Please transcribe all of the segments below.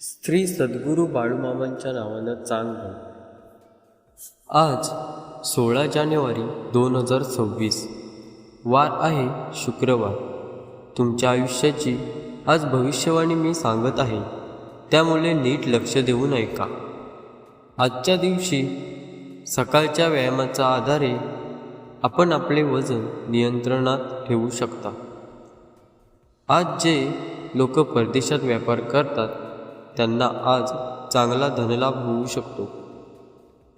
श्री सद्गुरू बाळूमामांच्या नावानं चांगलं आज सोळा जानेवारी दोन हजार सव्वीस. वार आहे शुक्रवार. तुमच्या आयुष्याची आज भविष्यवाणी मी सांगत आहे. त्यामुळे नीट लक्ष देऊन ऐका. आजच्या दिवशी सकाळच्या व्यायामाच्या आधारे आपण आपले वजन नियंत्रणात ठेवू शकता. आज जे लोक परदेशात व्यापार करतात त्यांना आज चांगला धनलाभ होऊ शकतो.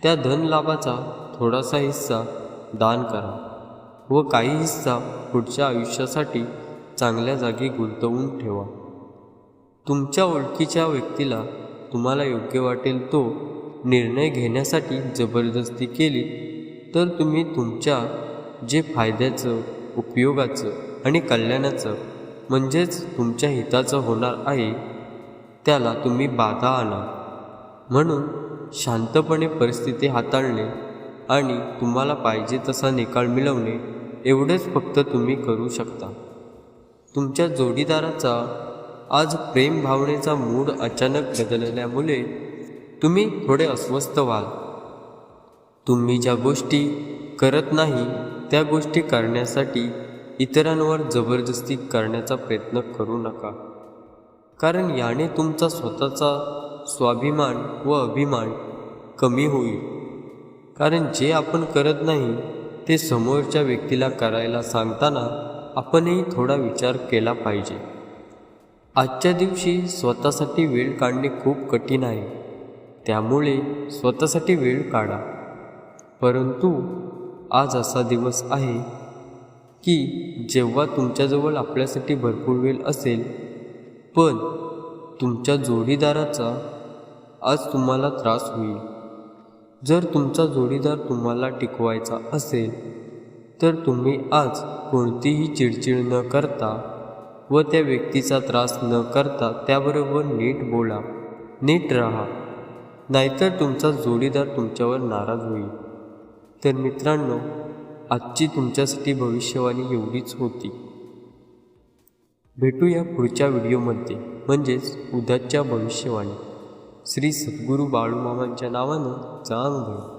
त्या धनलाभाचा थोडासा हिस्सा दान करा व काही हिस्सा पुढच्या आयुष्यासाठी चांगल्या जागी गुंतवून ठेवा. तुमच्या ओळखीच्या व्यक्तीला तुम्हाला योग्य वाटेल तो निर्णय घेण्यासाठी जबरदस्ती केली तर तुम्ही तुमच्या जे फायद्याचं उपयोगाचं आणि कल्याणाचं म्हणजेच तुमच्या हिताचं होणार आहे त्याला तुम्ही बाधा आणा म्हणून शांतपणे परिस्थिती हाताळणे आणि तुम्हाला पाहिजे तसा निकाल मिळवणे एवढेच फक्त तुम्ही करू शकता. तुमच्या जोडीदाराचा आज प्रेम भावनेचा मूड अचानक बदलल्यामुळे तुम्ही थोडे अस्वस्थ व्हाल. तुम्ही ज्या गोष्टी करत नाही त्या गोष्टी करण्यासाठी इतरांवर जबरदस्ती करण्याचा प्रयत्न करू नका. कारण याने तुमचा स्वतःचा स्वाभिमान व अभिमान कमी होईल. कारण जे आपण करत नाही ते समोरच्या व्यक्तीला करायला सांगताना आपणही थोडा विचार केला पाहिजे. आजच्या दिवशी स्वतःसाठी वेळ काढणे खूप कठीण आहे. त्यामुळे स्वतःसाठी वेळ काढा. परंतु आज असा दिवस आहे की जेव्हा तुमच्याजवळ आपल्यासाठी भरपूर वेळ असेल पण तुमच्या जोडीदाराचा आज तुम्हाला त्रास होईल. जर तुमचा जोडीदार तुम्हाला टिकवायचा असेल तर तुम्ही आज कोणतीही चिडचिड न करता व त्या व्यक्तीचा त्रास न करता त्याबरोबर नीट बोला नीट राहा. नाहीतर तुमचा जोडीदार तुमच्यावर नाराज होईल. तर मित्रांनो आजची तुमच्यासाठी भविष्यवाणी एवढीच होती. भेटूया पुढच्या व्हिडिओमध्ये. म्हणजेच उद्याच्या भविष्यवाणी. श्री सद्गुरू बाळूमामांच्या नावानं चांग